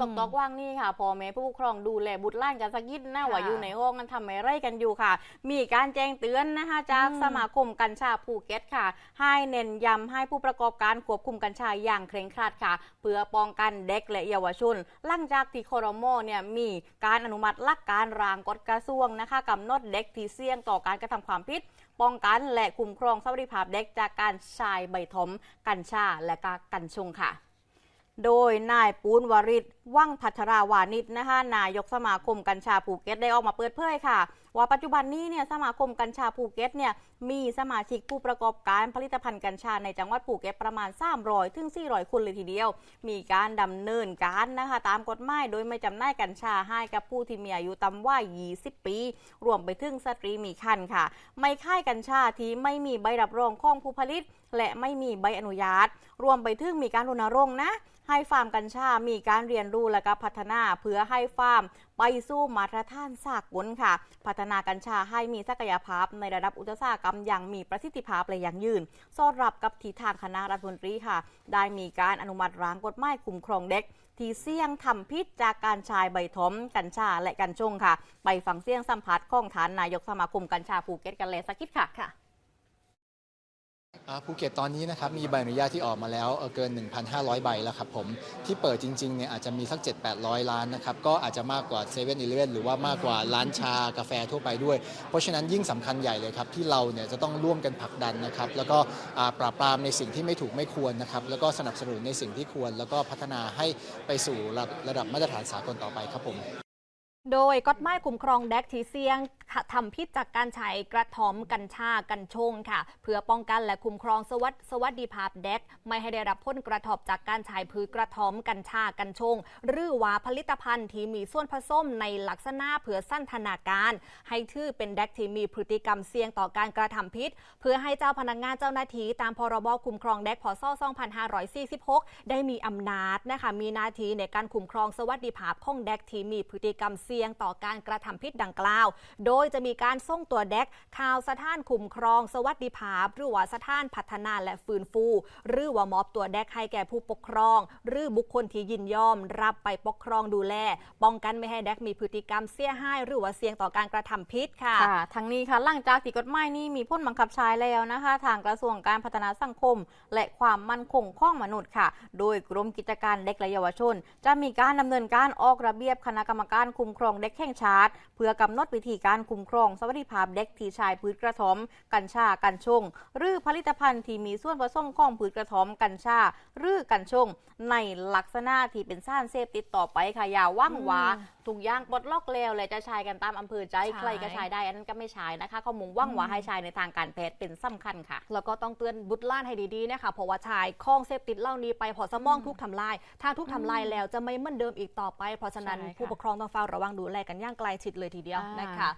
ตกตอกว่างนี่ค่ะพ่อแม่ผู้ปกครองดูแลบุตรหล้านกันสักยิดนะว่าอยู่ในห้องกันทำอะไรกันอยู่ค่ะ มีการแจ้งเตือนนะคะจากอืมสมาคมกัญชาภูเก็ตค่ะ ให้เน้นย้ำให้ผู้ประกอบการควบคุมกัญชาอย่างเคร่งครัดค่ะ เพื่อป้องกันเด็กและเยาวชนหลังจากที่คอรมอเนี่ยมีการอนุมัติหลักการร่างกฎกระทรวงนะคะกำหนดเด็กที่เสี่ยงต่อการกระทำความผิดป้องกันและคุ้มครองสวัสดิภาพเด็กจากการใชายใบถม กัญชาและกากัญชงค่ะ โดยนายปูนวริศ ว่างพัทราวานิชนะคะนายกสมาคมกัญชาภูเก็ตได้ออกมาเปิดเผยค่ะ ว่าปัจจุบันนี้เนี่ยสมาคมกัญชาภูเก็ตเนี่ยมีสมาชิกผู้ประกอบการผลิตภัณฑ์กัญชาในจังหวัดภูเก็ตประมาณ 300 ถึง 400 คนเลยทีเดียว มีการดำเนินการนะคะตามกฎหมายโดยไม่จำหน่ายกัญชาให้กับผู้ที่มีอายุต่ำกว่า 20 ปี รวมไปถึงสตรีมีครรภ์ค่ะ ไม่ค่ายกัญชาที่ไม่มีใบรับรองของผู้ผลิต และไม่มีใบอนุญาต รวมไปถึงมีการรณรงค์นะให้ฟาร์มกัญชา มีการเรียนรู้และก็พัฒนาเพื่อให้ฟาร์มไปสู้มาตรฐานสากลค่ะ พัฒนากัญชาให้มีศักยภาพ ในระดับอุตสาหกรรมอย่างมีประสิทธิภาพและอย่งยืน สอดรับกับที่ทางคณะรัฐมนตรีค่ะ ได้มีการอนุมัติร่างกฎหมายคุ้มครองเด็ก ที่เสี่ยงทำพิษจากการชายใบถมกัญชาและกัญชงค่ะ ไปฟังเสียงสัมผัสของฐานนายกสมาคมกัญชาภูเก็ตกันเลยสักคิดค่ะค่ะ ภูเก็ตตอนนี้นะครับมีใบอนุญาตที่ออกมาแล้วเเกิน 1,500 ใบแล้วครับผมที่เปิดจริงๆเนี่ยอาจจะมีสัก 7-800 ล้านนะครับก็อาจจะมากกว่า7 e เ e ่ e อหรือว่ามากกว่าร้านชากาแฟทั่วไปด้วย เพราะฉะนั้นยิ่งสำคัญใหญ่เลยครับที่เราเนี่ยจะต้องร่วมกันผลักดันนะครับแล้วก็ปราบปรามในสิ่งที่ไม่ถูกไม่ควรนะครับแล้วก็สนับสนุนในสิ่งที่ควร แล้วก็พัฒนาให้ไปสู่ระระดับมาตรฐานสากลต่อไปครับผมโดยกฎหมายคุ้มครองเด็กที่เสี่ยง ทำพิษจากการใช้กระถอมกัญชากัญชงค่ะ เพื่อป้องกันและคุ้มครองสวัสดสวัสดิภาพเด็ก ไม่ให้ได้รับผลกระทบจากการใช้พืชกระถอมกัญชากัญชง หรือว่าผลิตภัณฑ์ที่มีส่วนผสมในลักษณะเพื่อสั้นธนาการ ให้ถือเป็นเด็กที่มีพฤติกรรมเสี่ยงต่อการกระทำผิดเพื่อให้เจ้าพนักงานเจ้าหน้าที่ตามพรบคุ้มครองเด็กพศ2546 ได้มีอำนาจนะคะมีหน้าที่ในการคุ้มครองสวัสดิภาพของเด็กที่มีพฤติกรรมเสี่ยงต่อการกระทำผิดดังกล่าว โดยจะมีการส่งตัวเด็กข่าวสถานคุ้มครอง สวัสดิภาพ หรือว่าสถานพัฒนาและฟื้นฟู หรือว่ามอบตัวเด็กให้แก่ผู้ปกครอง หรือบุคคลที่ยินยอม รับไปปกครองดูแล ป้องกันไม่ให้เด็กมีพฤติกรรมเสียหายหรือว่าเสี่ยงต่อการกระทำผิดค่ะค่ะทั้งนี้ค่ะหลังจากที่กฎหมายนี้มีพ้นบังคับใช้แล้วนะคะ ทางกระทรวงการพัฒนาสังคม และความมั่นคงของมนุษย์ค่ะ โดยกรมกิจการเด็กและเยาวชน จะมีการดำเนินการออกระเบียบคณะกรรมการคุ้มครองเด็กแห่งชาติ เพื่อกำหนดวิธีการคุ้มครองสวัสดิภาพเด็กที่ใช้พืชกระถอม กัญชากัญชง หรือผลิตภัณฑ์ที่มีส่วนผสมของพืชกระถอมกัญชา หรือกัญชง ในลักษณะที่เป็นสารเสพติดต่อไปค่ะอย่าว่างหวาอืมทุกอย่างปลดล็อกแล้วและจะใช้กันตามอำเภอใจใช่ใครก็ใช้ได้อันนั้นก็ไม่ใช้นะคะข้อมูลว่างหวาให้ใช้ในทางการแพทย์เป็นสำคัญค่ะ แล้วก็ต้องเตือนบุตรหล้านให้ดีๆนะคะเพราะว่าชายคล้องเสพติดเหล่านี้ไปพอสมองทุกทำลาย ถ้าทุกทำลายแล้วจะไม่เหมือนเดิมอีกต่อไป เพราะฉะนั้นใช่ค่ะผู้ปกครองต้องเฝ้าระวังดูแลกันอย่างใกล้ชิดเลยทีเดียวอ่านนะคะ